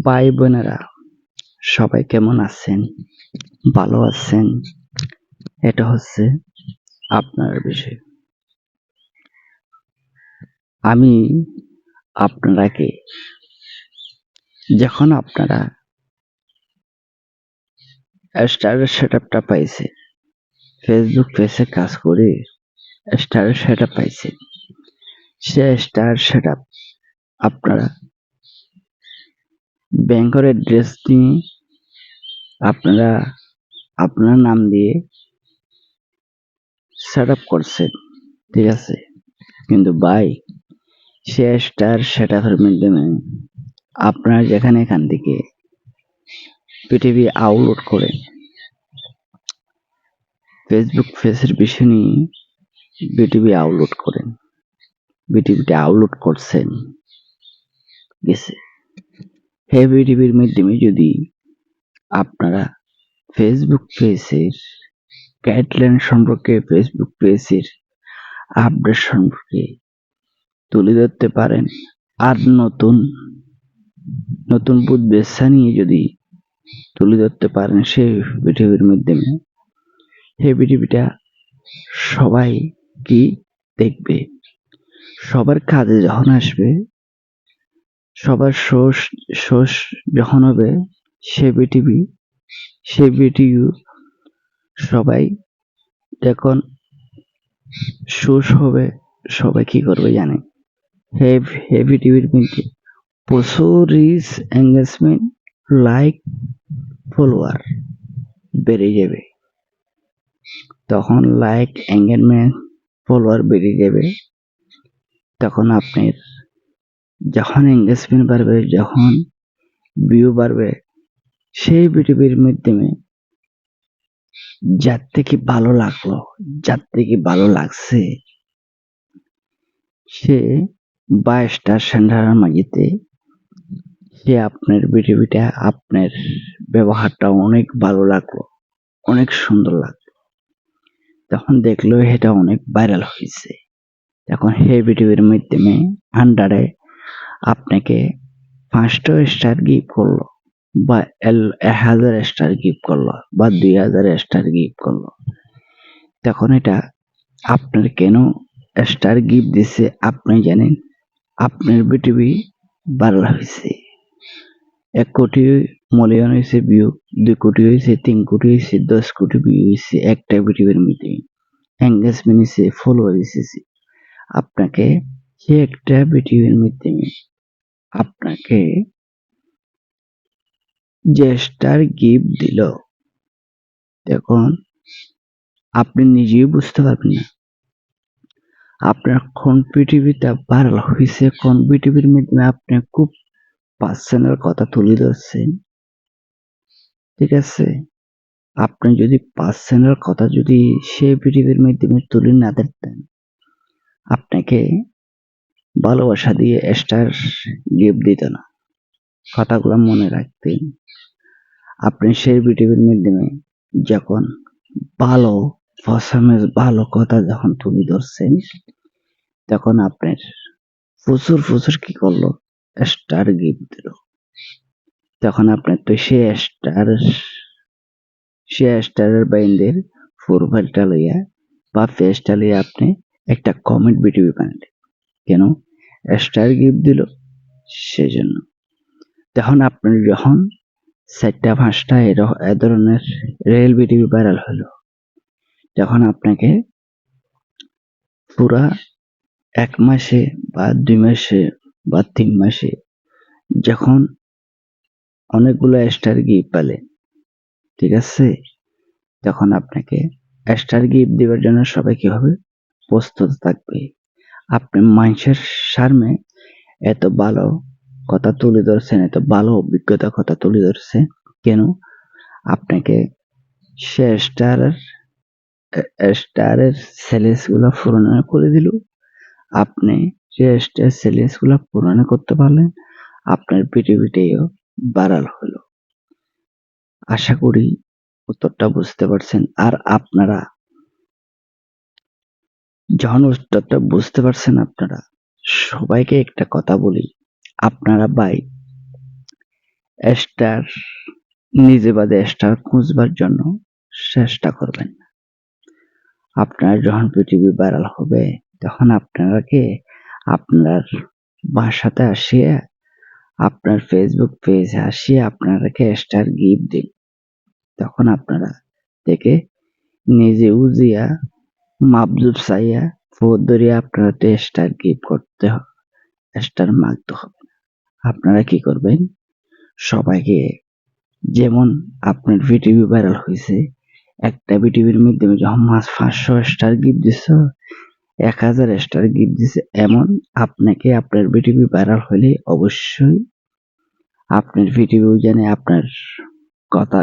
ভাই বোনেরা সবাই কেমন আছেন? ভালো আছেন? এটা হচ্ছে আপনার বিষয়। আমি আপনারাকে, যখন আপনারা স্টারের সেট আপটা পাইছে ফেসবুক পেজে কাজ করে স্টারের সেট আপ পাইছে, সে স্টার সেট আপ আপনারা ব্যাংকের অ্যাড্রেস নিয়ে আপনারা আপনার নাম দিয়ে সেট আপ করছেন ঠিক আছে? কিন্তু সে স্টার সেট আপের মাধ্যমে আপনারা যেখানে এখান থেকে পৃথিবী আপলোড করে ফেসবুক ফেসের বিষয় নিয়ে বিটিভি আপলোড করেন। বিটিভিতে আপলোড করছেন। গেছে। হে বিটিভির মাধ্যমে যদি আপনারা ফেসবুক পেজের গাইডলাইন সম্পর্কে ফেসবুক পেজের আপডেট সম্পর্কে তুলে ধরতে পারেন। আর নতুন নতুন বুদ্ধেচ্ছা নিয়ে যদি তুলে ধরতে পারেন সেই পৃথিবীর মাধ্যমে সেই পৃথিবীটা সবাই কি দেখবে? সবার কাজে যখন আসবে সবার সোর্স সোর্স যখন হবে, সে পৃথিবী সে ভিডিও সবাই যখন সোর্স হবে, সবাই কি করবে জানে? হে হেভি টিভির মধ্যে প্রচুর রিচ এঙ্গেজমেন্ট লাইক ফলোয়ার বেড়ে যাবে। তখন লাইক এঙ্গেজমেন্ট ফলোয়ার বেড়ে যাবে। তখন আপনার যখন এঙ্গেজমেন্ট বাড়বে, যখন ভিউ বাড়বে, সেই পৃথিবীর মাধ্যমে যার থেকে ভালো লাগল, যার থেকে ভালো লাগছে, সে বাইশটা সেন্টারের মাঝেতে সে আপনার পৃথিবীটা, আপনার ব্যবহারটা অনেক ভালো লাগল, অনেক সুন্দর লাগল। তখন দেখল এটা অনেক ভাইরাল হয়েছে। তখন হে পৃথিবীর মাধ্যমে আন্ডারে আপনাকে পাঁচটা স্টার গিফট করল বা এক হাজার স্টার গিফট করল বা দুই হাজার স্টার গিফট করল। তখন এটা আপনার কেন স্টার গিফট দিছে আপনি জানেন? আপনার বিটিভি ভাইরাল হয়েছে এক কোটি মূল্যায়ন হয়েছে ভিউ দুই কোটি হয়েছে তিন কোটি হয়েছে দশ কোটি ভিউ হয়েছে একটা বিটিভির মধ্যে এঙ্গেজমেন্ট হয়েছে ফলোয়ার এসেছে আপনাকে সে একটা বিটিভির মাধ্যমে আপনাকে যে স্টার গিফট দিল। দেখুন, আপনি নিজেই বুঝতে পারবেন না। আপনার কোন পৃথিবীটা ভাইরাল হয়েছে, কোন পৃথিবীর মাধ্যমে আপনি খুব পার্সোনাল কথা তুলে ধরছেন। ঠিক আছে? আপনি যদি পার্সোনাল কথা যদি সেই পৃথিবীর মাধ্যমে তুলে না ধরতেন, আপনাকে ভালোবাসা দিয়ে স্টার গিফট দিত না। কথাগুলো মনে রাখতেন আপনি সেই পৃথিবীর মাধ্যমে যখন ভালো পারফরমেন্স ভালো কথা যখন তুলে ধরছেন, তখন আপনার প্রচুর প্রচুর কি করল? স্টার গিফট দিল। তখন আপনার তো সে স্টার সে স্টারের বাইন্ডের প্রোফাইলটা লইয়া বা ফেসটা লইয়া আপনি একটা কমেন্ট ভিডিও বানালেন কেন? স্টার গিফট দিল সেজন্য। তখন আপনার যখন চারটা পাঁচটা এ ধরনের রেল ভিডিও ভাইরাল হলো তখন আপনাকে পুরা এক মাসে বা দুই মাসে বা তিন মাসে যখন অনেকগুলো স্টার গিফট পেলে, ঠিক আছে? তখন আপনাকে স্টার গিফট দেওয়ার জন্য সবাই কি হবে প্রস্তুত থাকবে? আপনি মানুষের সামনে এত ভালো কথা তুলে ধরছেন, এত ভালো অভিজ্ঞতা কথা তুলে ধরছে, কেন? আপনাকে সে স্টারের স্টারের সেলেসগুলো পূরণ করে দিল। আপনি সে স্টার সেলেসগুলো পূরণ করতে পারলেন, আপনার পৃথিবীটাও বাড়াল হলো। আশা করি উত্তরটা বুঝতে পারছেন। আর আপনারা উত্তরটা বুঝতে পারছেন আপনারা? সবাইকে একটা কথা বলি। আপনারা ভাই, স্টার, নিজে বাদে স্টার খুঁজবার জন্য চেষ্টা করবেন না। আপনার যখন পৃথিবী ভাইরাল হবে, তখন আপনারাকে আপনার বাসাতে আসিয়ে, আপনার ফেসবুক পেজে আসিয়ে আপনারাকে স্টার গিফট দিন। তখন আপনারা দেখে নিজে উজিয়া মাপজুব চাইয়া ফোর ধরিয়া আপনারা তো স্টার গিফট করতে হবে স্টার মাগতে হবে আপনারা কি করবেন সবাইকে যেমন আপনার ভিটিভি ভাইরাল হয়েছে, একটা ভিটিভির মাধ্যমে যখন মাস পাঁচশো স্টার গিফট দিছ, এক হাজার স্টার গিফট দিছে, এমন আপনাকে আপনার ভিটিভি ভাইরাল হলে অবশ্যই আপনার ভিটিভিও জানে আপনার কথা,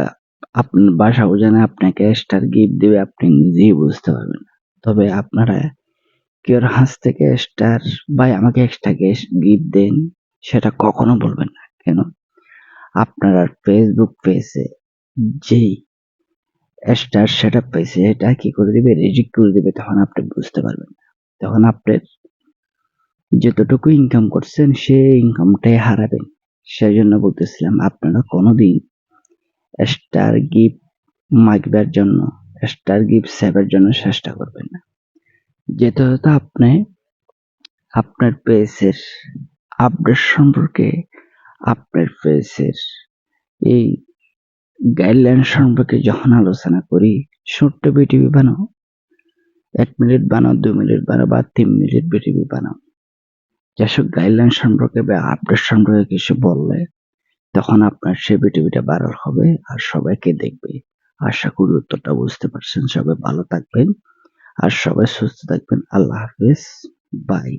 আপনার বাসাও জানে, আপনাকে স্টার গিফট দেবে, আপনি নিজেই বুঝতে পারবেন। তবে আপনারা কেউ হাঁস থেকে স্টার ভাই আমাকে এক্সট্রা গিফট দেন, সেটা কখনো বলবেন না। কেন? আপনারা ফেসবুক পেজে যেই স্টার সেটা পেয়েছে এটা কি করে দিবে? রিজেক্ট করে দিবে, তখন আপনি বুঝতে পারবেন না। তখন আপনার যতটুকু ইনকাম করছেন, সেই ইনকামটাই হারাবেন। সেই জন্য বলতেছিলাম, আপনারা কোনোদিন স্টার গিফট মাগবার জন্য স্টার গিফট সেভের জন্য চেষ্টা করবেন না। যেতে হয়তো আপনি, আপনার পেজের আপডেট সম্পর্কে, আপনার পেজের এই গাইডলাইন সম্পর্কে যখন আলোচনা করি, ছোট্ট বিটিভি বানাও, এক মিনিট বানাও দু মিনিট বানাও বা তিন মিনিট বিটিভি বানাও। যেসব গাইডলাইন সম্পর্কে বা আপডেট সম্পর্কে কিছু বললে, তখন আপনার সে বিটিভিটা ভাইরাল হবে আর সবাইকে দেখবে। আশা করি উত্তরটা বুঝতে পারছেন। সবাই ভালো থাকবেন আর সবাই সুস্থ থাকবেন। আল্লাহ হাফেজ। বাই।